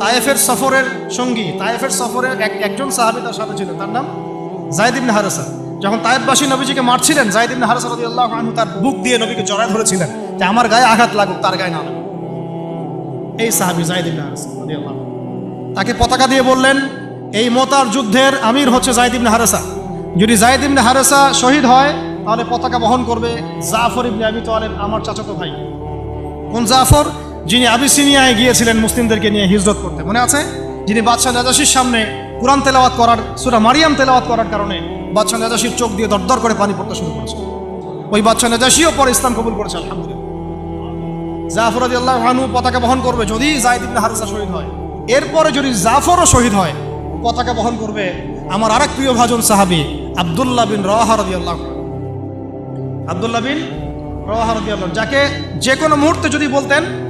তায়েফের সফরের সঙ্গী, তায়েফের সফরের এক একজন সাহাবী তার সাথে ছিল। তার নাম জাইদ ইবনে হারেসা। যখন তায়েফবাসী নবীজিকে মারছিলেন, জাইদ ইবনে হারেসা রাদিয়াল্লাহু আনহু তার বুক দিয়ে নবীকে জড়ায় ধরেছিলেন যে আমার গায়ে আঘাত লাগুক, তার গায়ে না লাগুক। এই সাহাবী রাদিয়াল্লাহু তাকে পতাকা দিয়ে বললেন, এই মোতার যুদ্ধের আমির হচ্ছে জাইদ ইবনে হারেসা। যদি জাইদ ইবনে হারেসা শহীদ হয়, তাহলে পতাকা বহন করবে জাফর ইবনে আবি তালেব, আমার চাচাতো ভাই। কোন জাফর? যিনি আবিসিনিয়ায় গিয়েছিলেন মুসলিমদেরকে নিয়ে হিজরত করতে। মনে আছে? যিনি বাদশাহ নাজাসির সামনে কোরআন তেলাওয়াত করার, সুরা মারিয়াম তেলাওয়াত করার কারণে বাদশাহ নাজাসির চোখ দিয়ে দরদর করে পানি পড়তে শুরু করেছে। ওই বাদশাহ নাজাসিও পরে ইসলাম কবুল করেছে, আলহামদুলিল্লাহ। জাফর আদি আল্লাহ হানু পতাকা বহন করবে যদি জাহিদ ইবনে হারিসা শহীদ হয়। এরপরে যদি জাফরও শহীদ হয় পতাকা বহন করবে আমার আরেক প্রিয় ভাজন সাহাবি, আব্দুল্লাহ বিন রাহা রাদি আল্লাহ আব্দুল্লাহ বিন রাহা রাদি আল্লাহ যাকে যে কোনো মুহূর্তে যদি বলতেন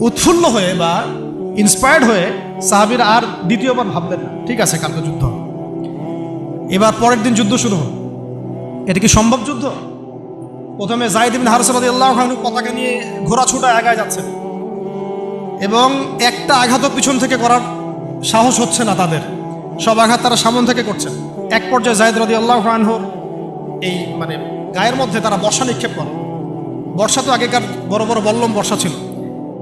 উৎফুল্ল হয়ে বা ইন্সপায়ার্ড হয়ে সাহাবির আর দ্বিতীয়বার ভাবলেন না। ঠিক আছে, কালকে যুদ্ধ এবার পরের দিন যুদ্ধ শুরু হল এটা কি সম্ভব যুদ্ধ? প্রথমে জাহিদ বিন হারসাবাদী আল্লাহ পতাকা নিয়ে ঘোড়া ছুটা আগায় যাচ্ছে। এবং একটা আঘাতও পিছন থেকে করার সাহস হচ্ছে না তাদের। সব আঘাত তারা সামন থেকে করছেন এক পর্যায়ে জাহিদ রদি আল্লাহ আনহর এই মানে গায়ের মধ্যে তারা বর্ষা নিক্ষেপ করে। বর্ষা তো আগেকার বড় বড় বল্লম বর্ষা ছিল।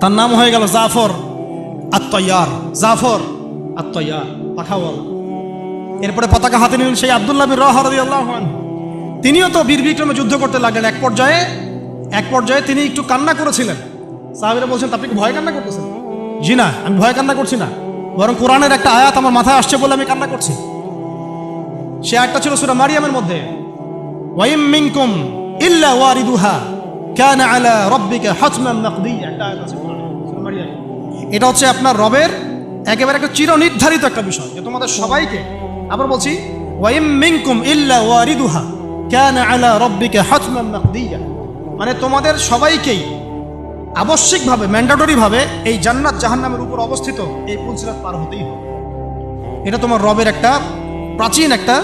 তার নাম হয়ে গেল জাফর আত্ময়ার জাফর আত্ময়ার পাখাওয়াল এরপরে পতাকা হাতে নিলেন সেই আবদুল্লাহ বিন রহরদি তিনিও তো বীর বিক্রমে যুদ্ধ করতে লাগলেন। এক পর্যায়ে এক পর্যায়ে তিনি একটু কান্না করেছিলেন। সাহাবিরা বলছেন আপনি কি ভয় কান্না করতেছেন? জি না, আমি ভয় কান্না করছি না। বরং কোরআনের একটা আয়াত আমার মাথায় আসছে বলে আমি কান্না করছি। সে আয়াতটা ছিল সুরা মারিয়ামের মধ্যে। ওয়াইম মিনকুম ইল্লা ওয়ারিদুহা, কানা আলা রাব্বিকা হাতমান মাকদিয়া একটা আয়াত আছে। এটা হচ্ছে আপনার রবের একেবারে একটা চিরনির্ধারিত একটা বিষয় যে তোমাদের সবাইকে আবার বলছি মানে তোমাদের সবাইকেই আবশ্যিকভাবে, ম্যান্ডাটরিভাবে এই জান্নাত জাহান্নামের উপর অবস্থিত এই পুলসিরাত পার হতেই হবে। এটা তোমার রবের একটা প্রাচীন একটা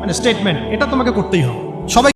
মানে স্টেটমেন্ট এটা তোমাকে করতেই হবে। সবাই